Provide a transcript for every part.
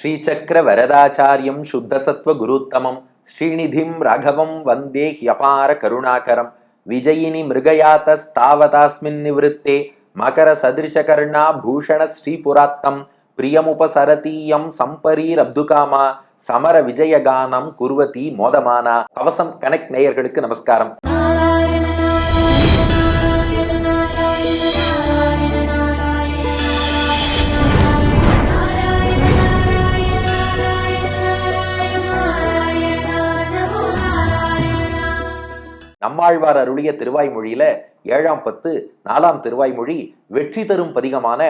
ஸ்ரீசக்கர வரதாச்சாரியம் சுத்தசத்வ குருத்தமம் ஸ்ரீநிதிம் ராகவம் வந்தே ஹியபார கருணாகரம் விஜயினி மிருகயாத்தஸ்தாவதாஸ்மின் நிவத்தே மகர சதிருஷகர்ணா பூஷண ஸ்ரீபுராத்தம் பிரியமுபசரதீயம் சம்பரீர் அப்துகாமா சமர விஜயகானம் குருவதி மோதமானா கவசம் கனெக்ட் நேயர்களுக்கு நமஸ்காரம். நம்மாழ்வார் அருளிய திருவாய்மொழியில ஏழாம் பத்து நாலாம் திருவாய்மொழி வெற்றி தரும் பதிகமான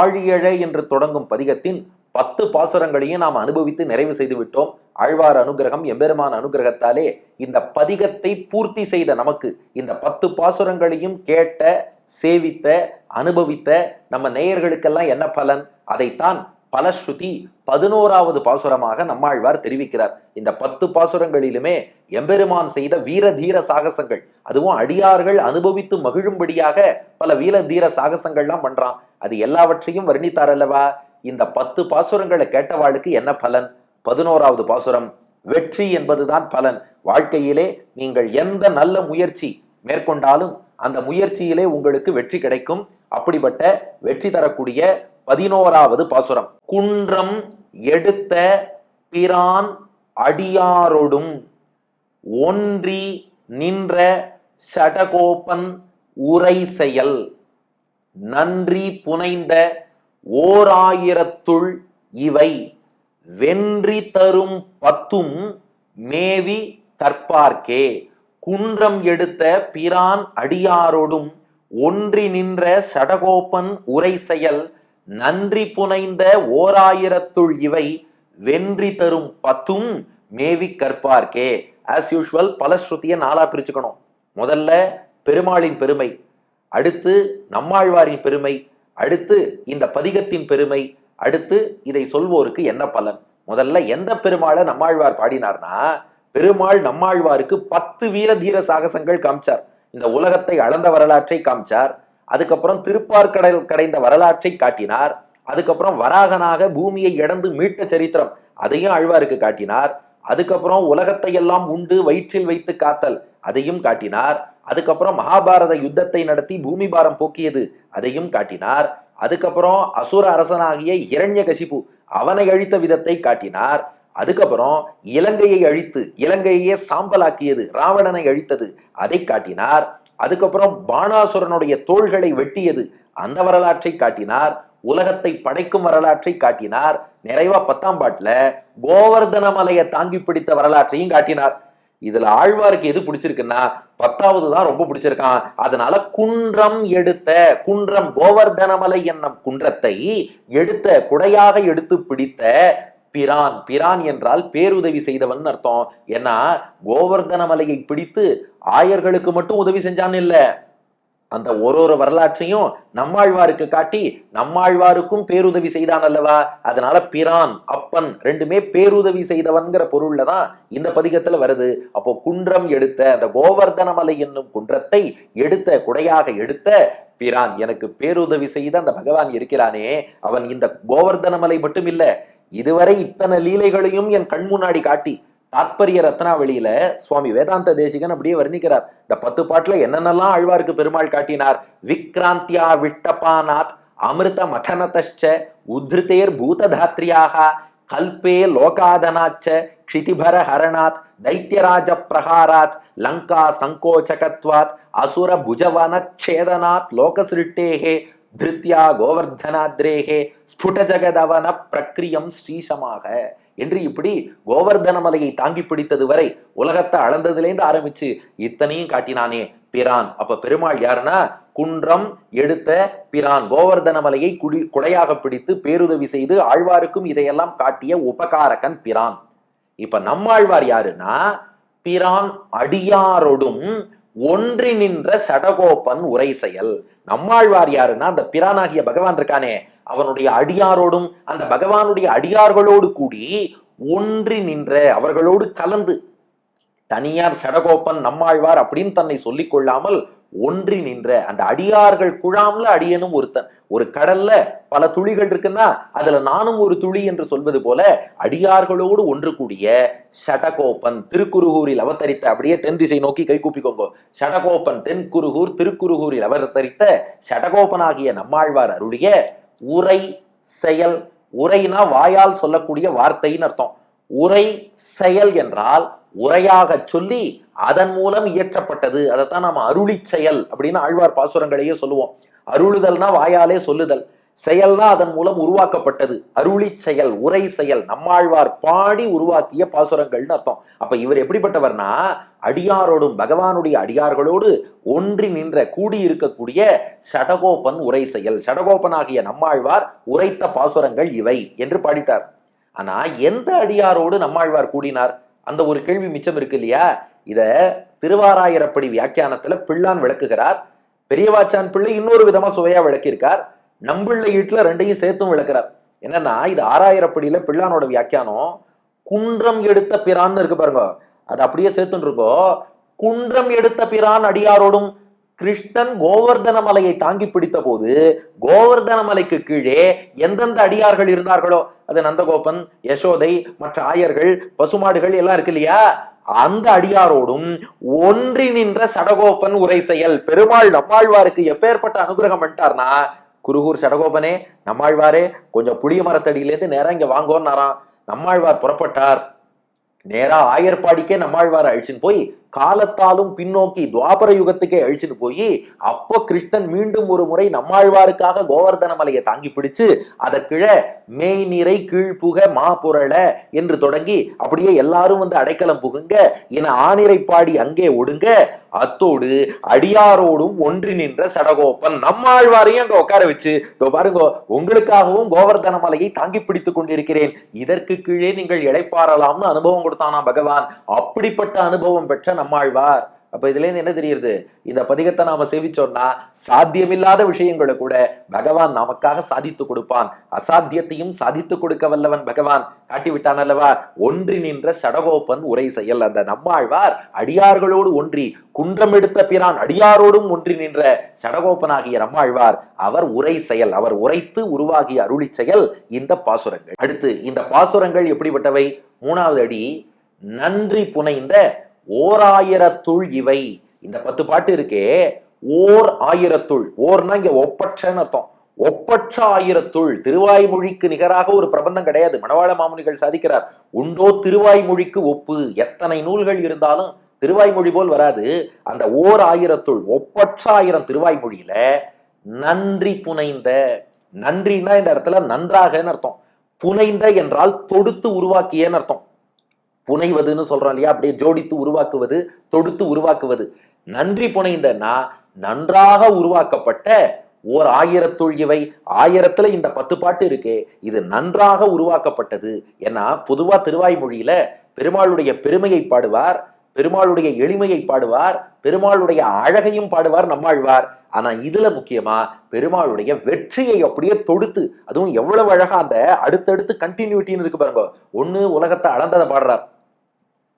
ஆழியழ என்று தொடங்கும் பதிகத்தின் பத்து பாசுரங்களையும் நாம் அனுபவித்து நிறைவு செய்து விட்டோம். ஆழ்வார் அனுகிரகம் எம்பெருமான் அனுகிரகத்தாலே இந்த பதிகத்தை பூர்த்தி செய்த நமக்கு இந்த பத்து பாசுரங்களையும் கேட்ட சேவித்த அனுபவித்த நம்ம நேயர்களுக்கெல்லாம் என்ன பலன்? அதைத்தான் பலஸ்ருதி பதினோராவது பாசுரமாக நம்மாழ்வார் தெரிவிக்கிறார். இந்த பத்து பாசுரங்களிலுமே எம்பெருமான் செய்த வீர தீர சாகசங்கள் அதுவும் அடியார்கள் அனுபவித்து மகிழும்படியாக பல வீர தீர சாகசங்கள்லாம் பண்றான். அது எல்லாவற்றையும் வர்ணித்தார் அல்லவா இந்த பத்து பாசுரங்களை கேட்டவாளுக்கு என்ன பலன்? பதினோராவது பாசுரம் வெற்றி என்பதுதான் பலன். வாழ்க்கையிலே நீங்கள் எந்த நல்ல முயற்சி மேற்கொண்டாலும் அந்த முயற்சியிலே உங்களுக்கு வெற்றி கிடைக்கும். அப்படிப்பட்ட வெற்றி தரக்கூடிய பதினோராவது பாசுரம். குன்றம் எடுத்த பிரான் அடியாரொடும் ஒன்றி நின்ற சடகோபன் உரை செயல் நன்றி புனைந்த ஓராயிரத்துள் இவை. வென்றி தரும் பத்தும் மேவி கற்பார்க்கே. குன்றம் எடுத்த பிரான் அடியாரோடும் ஒன்றி நின்ற சடகோபன் உரை செயல் நன்றி புனைந்த ஓராயிரத்துள் இவை வென்றி தரும் பத்தும் மேவி கற்பார்க்கே. ஆஸ் யூஷுவல் பலஸ்ருதியை நாளா பிரிச்சுக்கணும். முதல்ல பெருமாளின் பெருமை அடுத்து நம்மாழ்வாரின் பெருமை அடுத்து இந்த பதிகத்தின் பெருமை அடுத்து இதை சொல்வோருக்கு என்ன பலன்? முதல்ல எந்த பெருமாளை நம்மாழ்வார் பாடினார்னா பெருமாள் நம்மாழ்வாருக்கு பத்து வீர தீர சாகசங்கள் காமிச்சார். இந்த உலகத்தை அளந்த வரலாற்றை காமிச்சார். அதுக்கப்புறம் திருப்பார்கடல் கடைந்த வரலாற்றை காட்டினார். அதுக்கப்புறம் வராகனாக பூமியை இழந்து மீட்ட சரித்திரம் அதையும் ஆழ்வாருக்கு காட்டினார். அதுக்கப்புறம் உலகத்தை எல்லாம் உண்டு வயிற்றில் வைத்து காத்தல் அதையும் காட்டினார். அதுக்கப்புறம் மகாபாரத யுத்தத்தை நடத்தி பூமி பாரம் போக்கியது அதையும் காட்டினார். அதுக்கப்புறம் அசுர அரசனாகிய இரண்யகசிபு அவனை அழித்த விதத்தை காட்டினார். அதுக்கப்புறம் இலங்கையை அழித்து இலங்கையே சாம்பலாக்கியது ராவணனை அழித்தது அதை காட்டினார். அதுக்கப்புறம் பாணாசுரனுடைய தோள்களை வெட்டியது. அந்த வரலாற்றை காட்டினார். உலகத்தை படைக்கும் வரலாற்றை காட்டினார். நிறைவா பத்தாம் பாட்டுல கோவர்தன மலையை தாங்கி பிடித்த வரலாற்றையும் காட்டினார். இதுல ஆழ்வாருக்கு எது பிடிச்சிருக்குன்னா பத்தாவது தான் ரொம்ப பிடிச்சிருக்கான். அதனால குன்றம் எடுத்த குன்றம் கோவர்தனமலை என்னும் குன்றத்தை எடுத்த குடையாக எடுத்து பிடித்த பிரான் பிரான் என்றால் பேருதவி செய்தவன் அர்த்தம். ஏன்னா கோவர்தன மலையை பிடித்து ஆயர்களுக்கு மட்டும் உதவி செஞ்சான் இல்ல. அந்த ஒரு ஒரு வரலாற்றையும் நம்மாழ்வாருக்கு காட்டி நம்மாழ்வாருக்கும் பேருதவி செய்தான் அல்லவா? அதனால பிரான் அப்பன் ரெண்டுமே பேருதவி செய்தவன்கிற பொருள்ல தான் இந்த பதிகத்துல வருது. அப்போ குன்றம் எடுத்த அந்த கோவர்தன மலை என்னும் குன்றத்தை எடுத்த குடையாக எடுத்த பிரான். எனக்கு பேருதவி செய்த அந்த பகவான் இருக்கிறானே. அவன் இந்த கோவர்தன மலை மட்டும் இல்லை இதுவரை இத்தனை லீலைகளையும் என் கண் முன்னாடி காட்டி தாத்பரிய ரத்னாவளியில சுவாமி வேதாந்த தேசிகன் அப்படியே வர்ணிக்கிறார். இந்த பத்து பாட்டுல என்னென்னலாம் ஆழ்வாருக்கு பெருமாள் காட்டினார்? விக்ராந்தியா விட்டபானாத் அமிர்த மதனத்த உத்ருதேர் பூததாத்ரியாக கல்பே லோகாதனாச்ச க்ஷிதிபர ஹரணாத் தைத்தியராஜ பிரகாராத் லங்கா சங்கோச்சகத்வாத் அசுர புஜவனச்சேதனாத் லோகசிருட்டேகே திருத்யா கோவர்தனாத்ரேகே ஸ்புட ஜெகதவன பிரக்ரியம் ஸ்ரீசமாக. என்று இப்படி கோவர்தன மலையை தாங்கி பிடித்தது வரை உலகத்தை அளந்ததுலேருந்து ஆரம்பிச்சு இத்தனையும் காட்டினானே பிரான். அப்ப பெருமாள் யாருன்னா? குன்றம் எடுத்த பிரான். கோவர்தன மலையை குடி குடையாக பிடித்து பேருதவி செய்து ஆழ்வாருக்கும் இதையெல்லாம் காட்டிய உபகாரகன் பிரான். இப்ப நம்மாழ்வார் யாருன்னா? பிரான் அடியாரோடும் ஒன்றி நின்ற சடகோபன் உரை செயல் நம்மாழ்வார் யாருன்னா அந்த பிரானாகிய பகவான் இருக்கானே அவனுடைய அடியாரோடும் அந்த பகவானுடைய அடியார்களோடு கூடி ஒன்றி நின்ற அவர்களோடு கலந்து தனியார் சடகோப்பன் நம்மாழ்வார் அப்படின்னு தன்னை சொல்லிக் கொள்ளாமல் ஒன்றி நின்ற அந்த அடியார்கள் குழாம்ல அடியனும் ஒருத்தன். ஒரு கடல்ல பல துளிகள் இருக்குன்னா அதுல நானும் ஒரு துளி என்று சொல்வது போல அடியார்களோடு ஒன்று கூடிய ஷடகோபன் திருக்குருகூரில் அவதரித்த அப்படியே தென் திசை நோக்கி கை கூப்பிக்கோங்க. ஷடகோபன் தென்குருகூர் திருக்குருகூரில் அவதரித்த ஷடகோபனாகிய நம்மாழ்வார் அருளிய உரை செயல் உரைனா வாயால் சொல்லக்கூடிய வார்த்தைன்னு அர்த்தம். உரை செயல் என்றால் உரையாக சொல்லி அதன் மூலம் இயற்றப்பட்டது. அதைத்தான் நாம் அருளி செயல் அப்படின்னு ஆழ்வார் பாசுரங்களையே சொல்லுவோம். அருளுதல்னா வாயாலே சொல்லுதல். செயல்னா அதன் மூலம் உருவாக்கப்பட்டது. அருளி செயல் உரை செயல் நம்மாழ்வார் பாடி உருவாக்கிய பாசுரங்கள்னு அர்த்தம். அப்ப இவர் எப்படிப்பட்டவர்னா அடியாரோடும் பகவானுடைய அடியார்களோடு ஒன்றி நின்ற கூடி இருக்கக்கூடிய சடகோபன் உரை செயல். சடகோபனாகிய நம்மாழ்வார் உரைத்த பாசுரங்கள் இவை என்று பாடிட்டார். ஆனா எந்த அடியாரோடு நம்மாழ்வார் கூடினார்? அந்த ஒரு கேள்வி மிச்சம் இருக்கு இல்லையா? இத திருவாராயிரப்படி வியாக்கியானத்துல பிள்ளான் விளக்குகிறார். பெரியவாச்சான் பிள்ளை இன்னொரு விதமா சுவையா விளக்கியிருக்கார். நம்பிள்ளை ஈட்டுல ரெண்டையும் சேர்த்தும் விளக்குறார். என்னன்னா இது ஆறாயிரப்படியில பிள்ளானோட வியாக்கியானம் குன்றம் எடுத்த பிரான்னு இருக்கு பாருங்க. அது அப்படியே சேர்த்துன்னு இருக்கோ குன்றம் எடுத்த பிரான் அடியாரோடும் கிருஷ்ணன் கோவர்தன மலையை தாங்கி பிடித்த போது கோவர்தன மலைக்கு கீழே எந்தெந்த அடியார்கள் இருந்தார்களோ அது நந்தகோபன் யசோதை மற்ற ஆயர்கள் பசுமாடுகள் எல்லாம் இருக்கு இல்லையா? அந்த அடியாரோடும் ஒன்றி நின்ற சடகோபன் உரை செயல். பெருமாள் நம்மாழ்வாருக்கு எப்பேற்பட்ட அனுகிரகம் பண்ணிட்டார்னா குருகூர் சடகோபனே நம்மாழ்வாரே கொஞ்சம் புளிய மரத்தடியிலேருந்து நேரம் இங்க வாங்கோன்னாராம். நம்மாழ்வார் புறப்பட்டார். நேரா ஆயர்பாடிக்கே நம்மாழ்வார் அழிச்சுன்னு போய் காலத்தாலும் பின்னோக்கி துவாபர யுகத்துக்கே அழிச்சுட்டு போய் அப்போ கிருஷ்ணன் மீண்டும் ஒரு முறை நம்மாழ்வாருக்காக கோவர்தன மலையை தாங்கி பிடிச்சு அதற்கிழ மேய் நிறை கீழ்ப்புக மா புரள என்று தொடங்கி அப்படியே எல்லாரும் வந்து அடைக்கலம் புகுங்க என ஆனிரை பாடி அங்கே ஒடுங்க அத்தோடு அடியாரோடும் ஒன்றி நின்ற சடகோப்பன் நம்மாழ்வாரையும் அங்க உட்கார வச்சு இதோ பாருங்க உங்களுக்காகவும் கோவர்தன மலையை தாங்கி பிடித்துக் கொண்டிருக்கிறேன் இதற்கு கீழே நீங்கள் இழைப்பாரலாம்னு அனுபவம் கொடுத்தானா பகவான் அப்படிப்பட்ட அனுபவம் பெற்ற நம்மாழ்வார். அப்ப இதுல என்ன தெரியுது? இந்த பதிகத்தை நாம சேவிச்சோம்னா சாத்தியமில்லாத விஷயங்களை கூட பகவான் நமக்காக சாதித்து கொடுப்பான். அசாத்தியத்தையும் சாதித்து கொடுக்க வல்லவன் பகவான். காட்டி விட்டான் அல்லவா? ஒன்றி நின்ற சடகோப்பன் உரை செயல். அந்த நம்மாழ்வார் அடியார்களோடு ஒன்றி குன்றம் எடுத்த பிரான் அடியாரோடும் ஒன்றி நின்ற சடகோப்பனாகிய நம்மாழ்வார். அவர் உரை செயல். அவர் உரைத்து உருவாகிய அருளி செயல் இந்த பாசுரங்கள். அடுத்து இந்த பாசுரங்கள் எப்படிப்பட்டவை? மூணாவது அடி நன்றி புனைந்த ஓர் ஆயிரத்துள் இவை. இந்த பத்து பாட்டு இருக்கே ஓர் ஆயிரத்துள். ஓர்னா இங்க ஒப்பற்றன்னு அர்த்தம். ஒப்பற்ற ஆயிரத்துள். திருவாய்மொழிக்கு நிகராக ஒரு பிரபந்தம் கிடையாது. மணவாள மாமுனிகள் சாதிக்கிறார். உண்டோ திருவாய்மொழிக்கு ஒப்பு. எத்தனை நூல்கள் இருந்தாலும் திருவாய்மொழி போல் வராது. அந்த ஓர் ஆயிரத்துள் ஒப்பற்ற ஆயிரம் திருவாய்மொழியில நன்றி புனைந்த நன்றினா இந்த இடத்துல நன்றாகன்னு அர்த்தம். புனைந்த என்றால் தொடுத்து உருவாக்கியன்னு அர்த்தம். புனைவதுன்னு சொல்றோம் இல்லையா? அப்படியே ஜோடித்து உருவாக்குவது தொடுத்து உருவாக்குவது. நன்றி புனைந்தன்னா நன்றாக உருவாக்கப்பட்ட ஓர் ஆயிரத்துள் இவை. ஆயிரத்துல இந்த பத்து பாட்டு இருக்கே இது நன்றாக உருவாக்கப்பட்டது ஏன்னா பொதுவா திருவாய்மொழியில பெருமாளுடைய பெருமையை பாடுவார் பெருமாளுடைய எளிமையை பாடுவார் பெருமாளுடைய அழகையும் பாடுவார் நம்மாழ்வார். ஆனா இதுல முக்கியமா பெருமாளுடைய வெற்றியை அப்படியே தொடுத்து அதுவும் எவ்வளவு அழகா அந்த அடுத்தடுத்து கண்டினியூட்டின்னு இருக்கு பாருங்க. ஒண்ணு உலகத்தை அளந்ததை பாடுறார்.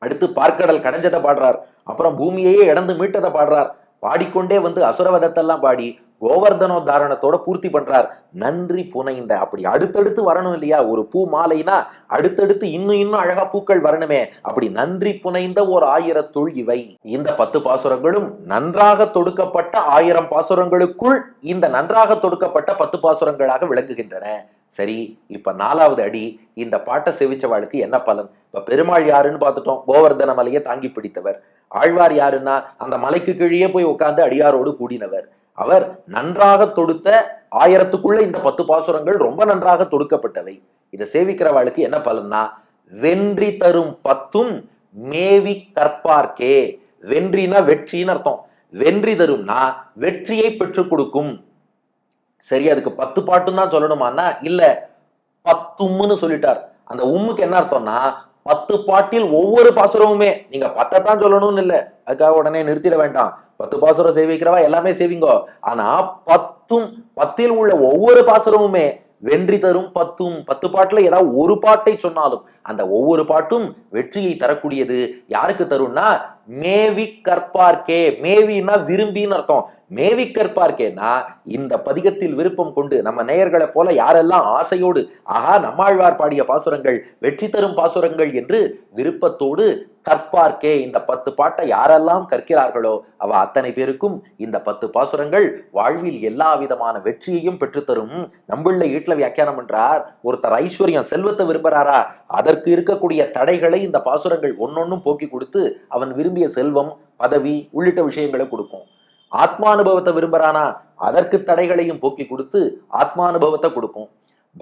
அடுத்து பார்க்கடல் கடைஞ்சதை பாடுறார். அப்புறம் பூமியையே இடந்து மீட்டதை பாடுறார். பாடிக்கொண்டே வந்து அசுரவதத்தெல்லாம் பாடி கோவர்தனோத்தாரணத்தோட பூர்த்தி பண்றார். நன்றி புனைந்த. அப்படி அடுத்தடுத்து வரணும் இல்லையா? ஒரு பூ மாலைனா அடுத்தடுத்து இன்னும் இன்னும் அழகா பூக்கள் வரணுமே. அப்படி நன்றி புனைந்த ஒரு ஆயிரத்துள் இவை. இந்த பத்து பாசுரங்களும் நன்றாக தொடுக்கப்பட்ட ஆயிரம் பாசுரங்களுக்குள் இந்த நன்றாக தொடுக்கப்பட்ட பத்து பாசுரங்களாக விளங்குகின்றன. சரி இப்ப நாலாவது அடி இந்த பாட்டை செவிச்சவாளுக்கு என்ன பலன்? இப்ப பெருமாள் யாருன்னு பார்த்துட்டோம். கோவர்தன மலையை தாங்கி பிடித்தவர். ஆழ்வார் யாருன்னா அந்த மலைக்கு கீழே போய் உட்கார்ந்து அடியாரோடு கூடினவர். அவர் நன்றாக தொடுத்த ஆயிரத்துக்குள்ள இந்த பத்து பாசுரங்கள் ரொம்ப நன்றாக தொடுக்கப்பட்டவை. இதை சேவிக்கிறவாளுக்கு என்ன பலன்னா வென்றி தரும் பத்தும் மேவி கற்பார்க்கே. வென்றினா வெற்றின்னு அர்த்தம். வென்றி தரும்னா வெற்றியை பெற்றுக் கொடுக்கும். சரி அதுக்கு பத்து பாட்டும் தான் சொல்லணுமான்னா இல்ல பத்தும்னு சொல்லிட்டார். அந்த உம்முக்கு என்ன அர்த்தம்னா பத்து பாட்டில் ஒவ்வொரு பாசுரமுமே. நீங்க பத்தை சொல்லணும்னு இல்ல. அதுக்காக உடனே நிறுத்திட வேண்டாம். பத்து பாசுரம் சேவிக்கிறவா? எல்லாமே சேவிங்கோ. ஆனா பத்தும் பத்தில் உள்ள ஒவ்வொரு பாசுரமுமே வென்றி தரும் பத்தும் பத்து பாட்டுல ஏதாவது ஒரு பாட்டை சொன்னாலும் அந்த ஒவ்வொரு பாட்டும் வெற்றியை தரக்கூடியது. யாருக்கு தரும்னா மேவி கற்பார்க்கே. மேவின்னா விரும்பின்னு அர்த்தம். மேவி கற்பார்க்கேனா இந்த பதிகத்தில் விருப்பம் கொண்டு நம்ம நேயர்களை போல யாரெல்லாம் ஆசையோடு ஆஹா நம்மாழ்வார் பாடிய பாசுரங்கள் வெற்றி தரும் பாசுரங்கள் என்று விருப்பத்தோடு கற்பார்க்கே. இந்த பத்து பாட்டை யாரெல்லாம் கற்கிறார்களோ அவ அத்தனை பேருக்கும் இந்த பத்து பாசுரங்கள் வாழ்வில் எல்லா விதமான வெற்றியையும் பெற்றுத்தரும் நம்மள ஈட்டில் வியாக்கியானம் என்றார் ஒருத்தர் ஐஸ்வர்யம் செல்வத்தை விரும்புறாரா? அதற்கு இருக்கக்கூடிய தடைகளை இந்த பாசுரங்கள் ஒன்னொன்னும் போக்கி கொடுத்து அவன் விரும்பிய செல்வம் பதவி உள்ளிட்ட விஷயங்களை கொடுக்கும். ஆத்மானுபவத்தை விரும்புறானா? அதற்கு தடைகளையும் போக்கி கொடுத்து ஆத்மானுபவத்தை கொடுக்கும்.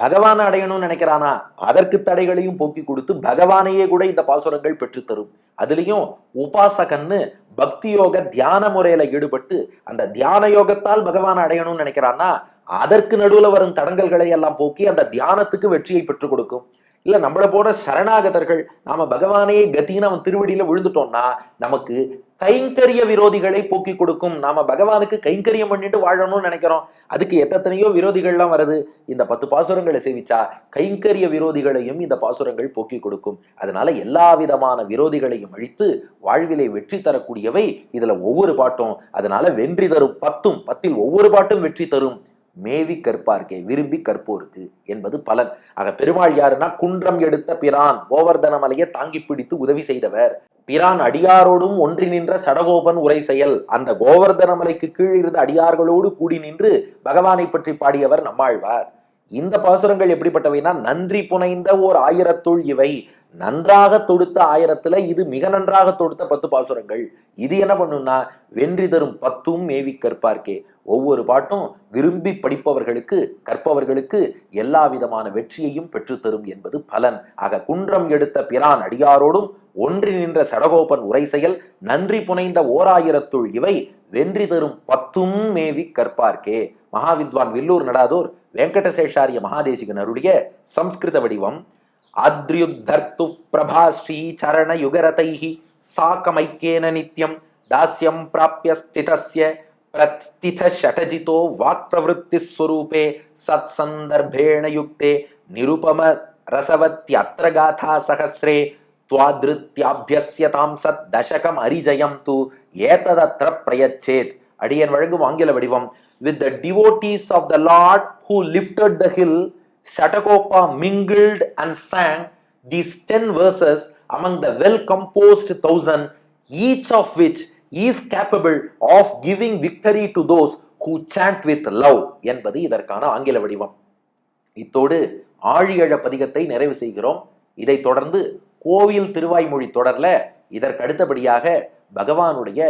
பகவானை அடையணும்னு நினைக்கிறானா? அதற்கு தடைகளையும் போக்கி கொடுத்து பகவானையே கூட இந்த பாசுரங்கள் பெற்றுத்தரும் அதுலயும் உபாசகன்னு பக்தி யோக தியான முறையில ஈடுபட்டு அந்த தியான யோகத்தால் பகவானை அடையணும்னு நினைக்கிறான்னா அதற்கு நடுவுல வரும் தடங்கல்களை எல்லாம் போக்கி அந்த தியானத்துக்கு வெற்றியை பெற்றுக் கொடுக்கும். இல்ல நம்மள போல சரணாகதர்கள் நாம பகவானையே கத்தின்னு அவன் திருவடியில விழுந்துட்டோம்னா நமக்கு கைங்கரிய விரோதிகளை போக்கி கொடுக்கும். நாம பகவானுக்கு கைங்கரியம் பண்ணிட்டு வாழணும்னு நினைக்கிறோம். அதுக்கு எத்தனையோ விரோதிகள்லாம் வருது. இந்த பத்து பாசுரங்களை சேவிச்சா கைங்கரிய விரோதிகளையும் இந்த பாசுரங்கள் போக்கி கொடுக்கும். அதனால எல்லா விதமான விரோதிகளையும் அழித்து வாழ்விலை வெற்றி தரக்கூடியவை இதுல ஒவ்வொரு பாட்டும். அதனால வென்றி தரும் பத்தும் பத்தில் ஒவ்வொரு பாட்டும் வெற்றி தரும். மேவி கற்பார்க்கே விரும்பி கற்போருக்கு என்பது பலன். ஆக பெருமாள் யாருன்னா குன்றம் எடுத்த பிரான் கோவர்தன மலையை தாங்கி பிடித்து உதவி செய்தவர். பிரான் அடியாரோடும் ஒன்றி நின்ற சடகோபன் உரை செயல். அந்த கோவர்தன மலைக்கு கீழ் இருந்த அடியார்களோடு கூடி நின்று பகவானை பற்றி பாடியவர் நம்மாழ்வார். இந்த பாசுரங்கள் எப்படிப்பட்டவைனா நன்றி புனைந்த ஓர் ஆயிரத்துள் இவை. நன்றாக தொடுத்த ஆயிரத்துல இது மிக நன்றாக தொடுத்த பத்து பாசுரங்கள். இது என்ன பண்ணும்னா வென்றி தரும் பத்தும் மேவி கற்பார்க்கே. ஒவ்வொரு பாட்டும் விரும்பி படிப்பவர்களுக்கு கற்பவர்களுக்கு எல்லா விதமான வெற்றியையும் பெற்றுத்தரும் என்பது பலன். ஆக குன்றம் எடுத்த பிரான் அடியாரோடும் ஒன்றி நின்ற சடகோபன் உரை செயல் நன்றி புனைந்த ஓராயிரத்துள் இவை வென்றி தரும் பத்தும் மேவி கற்பார்க்கே. மகாவித்வான் வில்லூர் நடாதோர் வெங்கடசேஷாரிய மகாதேசிகன் அருடைய சம்ஸ்கிருத வடிவம். அத்ரியுத்தர்த்து பிரபாஸ்ரீ சரண யுகரதைஹி சாக்கமைக்கேன நித்யம் தாஸ்யம் பிராப்பிய ஸ்திதஸ்ய பிரஸ்தித ஷடஜிதோ வாக் பிரவருத்தி ஸ்வரூபே சத் சந்தர்ப்பேண யுக்தே நிருபம ரசவத்யத்ர காதா சகஸ்ரே துவாதிருத்தியாபியஸ்யதாம் சத் தசகம் அரிஜயம் து ஏததத்ர பிரயச்சேத் அடியன் வழங்கும் ஆங்கில வடிவம் with the devotees of the Lord who lifted the hill, Shatakopa mingled and sang these ten verses among the well composed thousand, each of which is capable of giving victory to those who chant with love என்பது இதற்கான ஆங்கில வடிவம் இத்தோடு ஆழியழ பதிகத்தை நிறைவு செய்கிறோம் இதைத் தொடர்ந்து கோவில் திருவாய்மொழி தொடர்ல இதற்கு அடுத்தபடியாக பகவானுடைய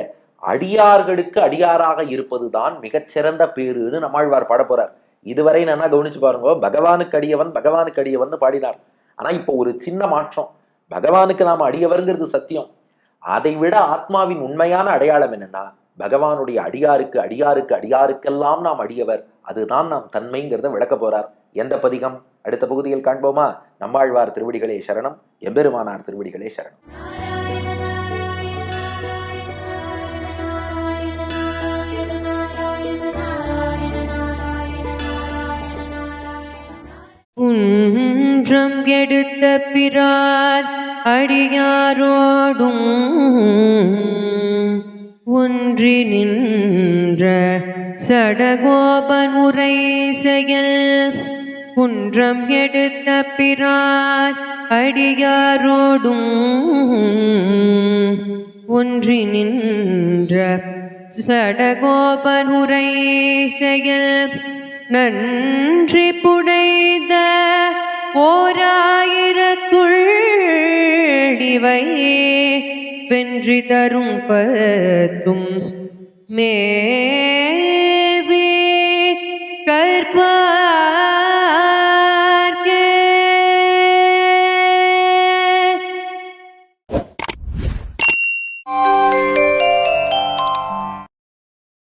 அடியார்களுக்கு அடியாராக இருப்பதுதான் மிகச்சிறந்த பேருன்னு நம்மாழ்வார் பாட போறார் இதுவரை நான் கவனிச்சு பாருங்க பகவானுக்கு அடியவன் பகவானுக்கு அடியவன் பாடினார். ஆனா இப்போ ஒரு சின்ன மாற்றம். பகவானுக்கு நாம அடியவருங்கிறது சத்தியம். அதை விட ஆத்மாவின் உண்மையான அடையாளம் என்னன்னா பகவானுடைய அடியாருக்கு அடியாருக்கு அடியாருக்கெல்லாம் நாம் அடியவர். அதுதான் நாம் தன்மைங்கிறத விளக்க போறார். எந்த பதிகம்? அடுத்த பகுதியில் காண்போமா? நம்மாழ்வார் திருவடிகளே சரணம் எம்பெருமானார் திருவடிகளே சரணம். குன்றம் எடுத்த பிறார் அடியாரோடும் ஒன்றி நின்ற சடகோபன் உரை செயல். குன்றம் எடுத்த பிறார் அடியாரோடும் ஒன்றி நின்ற சடகோபன் உரை செயல். நன்றி புடைத ஓராயிரத்துள் இவை வென்றி தரும் பத்தும் மே